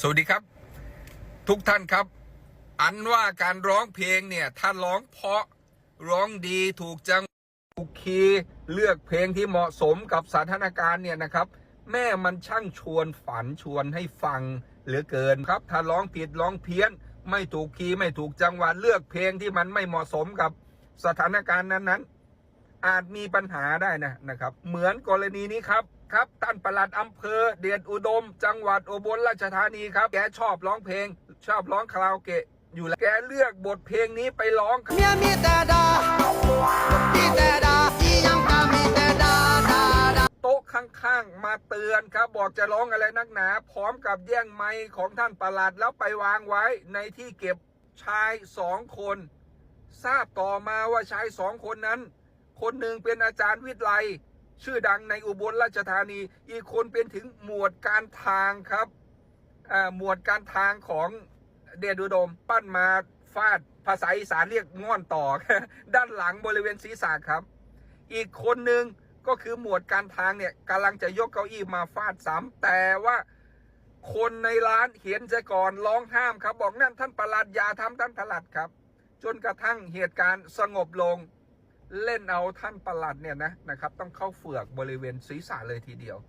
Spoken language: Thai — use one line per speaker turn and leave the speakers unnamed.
สวัสดีครับ ทุกท่านครับ อันว่าการร้องเพลงเนี่ยถ้าร้องเพราะร้องดีถูกจังถูกคีย์เลือกเพลงที่เหมาะสมกับสถานการณ์เนี่ยนะครับ แม่มันช่างชวนฝันชวนให้ฟังเหลือเกินครับ ถ้าร้องผิดร้องเพี้ยน ไม่ถูกคีย์ไม่ถูกจังหวะเลือกเพลงที่มันไม่เหมาะสมกับสถานการณ์นั้นๆ อาจมีปัญหาได้นะนะครับ เหมือนกรณีนี้ครับ ครับท่านปลัดอำเภอ เดชอุดม จังหวัดอุบลราชธานีครับ แกชอบร้องเพลง ชอบร้องคาราโอเกะอยู่แล้วแกเลือกบทเพลงนี้ไปร้องครับ
เมียมีแต่ดามีแต่ดาอีหยังก็มีแต่ดาดาดา
โต๊ะข้างๆ มาเตือนครับ บอกจะร้องอะไรนักหนา พร้อมกับแย่งไม้ของท่านปลัดแล้วไปวางไว้ในที่เก็บชายสองคน ทราบต่อมาว่าชายสองคนนั้น คนหนึ่งเป็นอาจารย์วิทย์ไล ชื่อดังในอุบลราชธานี อีกคนเป็นถึงหมวดการทางครับหมวดการทางของเดชอุดมปั้นมาฟาดภาษาอีสานเรียกง่อนต่อ ด้านหลังบริเวณศีรษะครับ อีกคนหนึ่งก็คือหมวดการทางเนี่ยกำลังจะยกเก้าอี้มาฟาดซ้ำแต่ว่าคนในร้านเห็นซะก่อนร้องห้ามครับ บอกนั่นท่านประหลัดอย่าทำท่านประหลัดครับ จนกระทั่งเหตุการณ์สงบลง เล่นเอาท่านประหลัดเนี่ยนะนะครับ ต้องเข้าเฝือกบริเวณศีรษะเลยทีเดียว